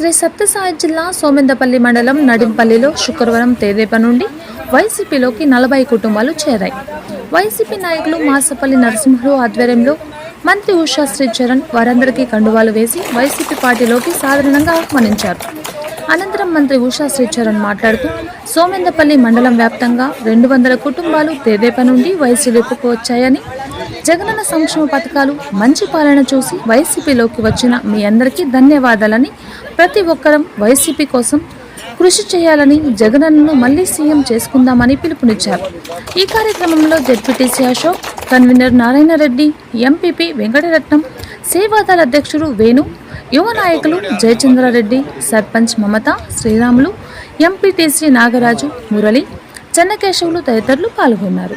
శ్రీ సత్యసాయి జిల్లా సోమెందపల్లి మండలం నడింపల్లిలో శుక్రవారం తేదేప నుండి వైసీపీలోకి నలభై కుటుంబాలు చేరాయి. వైసీపీ నాయకులు మాసపల్లి నరసింహరావు ఆధ్వర్యంలో మంత్రి ఉషా శ్రీచరణ్ వారందరికీ కండువాలు వేసి వైసీపీ పార్టీలోకి సాధారణంగా ఆహ్వానించారు. అనంతరం మంత్రి ఉషా శ్రీచరణ్ మాట్లాడుతూ సోమెందపల్లి మండలం వ్యాప్తంగా రెండు వందల కుటుంబాలు తేదేప నుండి వైసీపీకి వచ్చాయని జగనన్న సంక్షేమ పథకాలు మంచి పాలన చూసి వైసీపీలోకి వచ్చిన మీ అందరికీ ధన్యవాదాలని ప్రతి ఒక్కరం వైసీపీ కోసం కృషి చేయాలని జగనన్నను మళ్ళీ సీఎం చేసుకుందామని పిలుపునిచ్చారు. ఈ కార్యక్రమంలో ZPTC Ashok convener Narayana Reddy MPP Venkataratnam సేవాదళ అధ్యక్షుడు వేణు యువ నాయకులు జయచంద్రారెడ్డి సర్పంచ్ మమత శ్రీరాములు ఎంపీటీసీ నాగరాజు మురళి చెన్నకేశవులు తదితరులు పాల్గొన్నారు.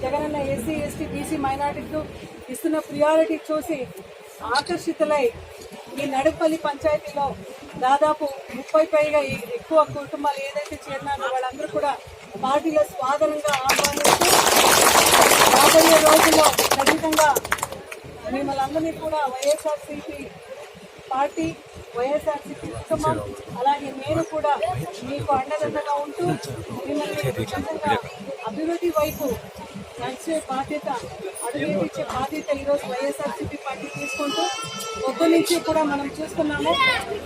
జగనన్న ఎస్సీ ఎస్టీ బీసీ మైనార్టీకు ఇస్తున్న ప్రియారిటీ చూసి ఆకర్షితులై ఈ నడుపల్లి పంచాయతీలో దాదాపు ముప్పై పైగా ఎక్కువ కుటుంబాలు ఏదైతే చేరినారో వాళ్ళందరూ కూడా పార్టీలో స్వాగతంగా ఆహ్వానిస్తూ రాబోయే రోజుల్లో ఖచ్చితంగా మిమ్మల్ని అందరినీ కూడా వైఎస్ఆర్సీపీ పార్టీ వైఎస్ఆర్సీపీ కుటుంబం అలాగే నేను కూడా మీకు అండదండగా ఉంటూ మిమ్మల్ని అభివృద్ధి వైపు నడిచే బాధ్యత అడుగుపించే బాధ్యత ఈరోజు వైఎస్ఆర్సీపీ పార్టీ తీసుకుంటూ పొద్దు నుంచి కూడా మనం చూస్తున్నాము.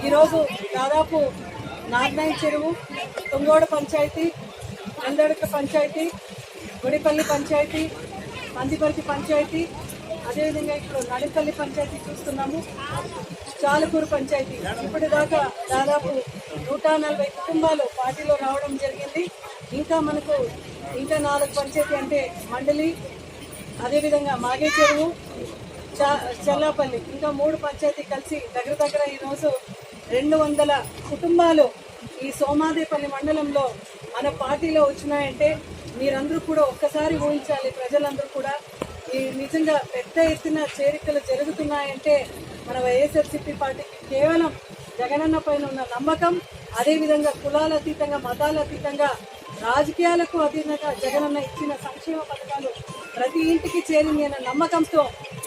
ఈరోజు దాదాపు నాగనాయి చెరువు తుంగోడ పంచాయతీ అందడక పంచాయతీ గుడిపల్లి పంచాయతీ మందిపల్లి పంచాయతీ అదేవిధంగా ఇప్పుడు నడికల్లి పంచాయతీ చూస్తున్నాము. చాలకూరు పంచాయతీ. ఇప్పటిదాకా దాదాపు నూట నలభై కుటుంబాలు పార్టీలో రావడం జరిగింది. ఇంకా మనకు ఇంకా నాలుగు పంచాయతీ అంటే మండలి అదేవిధంగా మాగే చెరువు చ- చల్లాపల్లి. ఇంకా మూడు పంచాయతీ కలిసి దగ్గర దగ్గర ఈరోజు రెండు వందల కుటుంబాలు ఈ సోమాదేపల్లి మండలంలో మన పార్టీలో వచ్చినాయంటే మీరందరూ కూడా ఒక్కసారి ఊహించాలి ప్రజలందరూ కూడా. ఈ నిజంగా పెద్ద ఎత్తున చేరికలు జరుగుతున్నాయంటే మన వైఎస్ఆర్సీపీ పార్టీకి కేవలం జగనన్న పైన ఉన్న నమ్మకం అదేవిధంగా కులాల అతీతంగా మతాల అతీతంగా రాజకీయాలకు అధీనంగా జగనన్న ఇచ్చిన సంక్షేమ పథకాలు ప్రతి ఇంటికి చేరింది అన్న నమ్మకంతో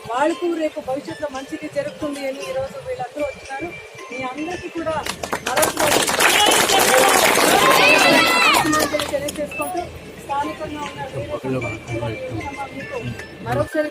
వాళ్ళకు రేపు భవిష్యత్తులో మంచిది జరుగుతుంది అని ఈరోజు వీళ్ళందరూ వచ్చినారు మీ అందరికీ కూడా మరొకసారి తెలియజేసుకుంటూ స్థానికంగా ఉన్న మరొకసారి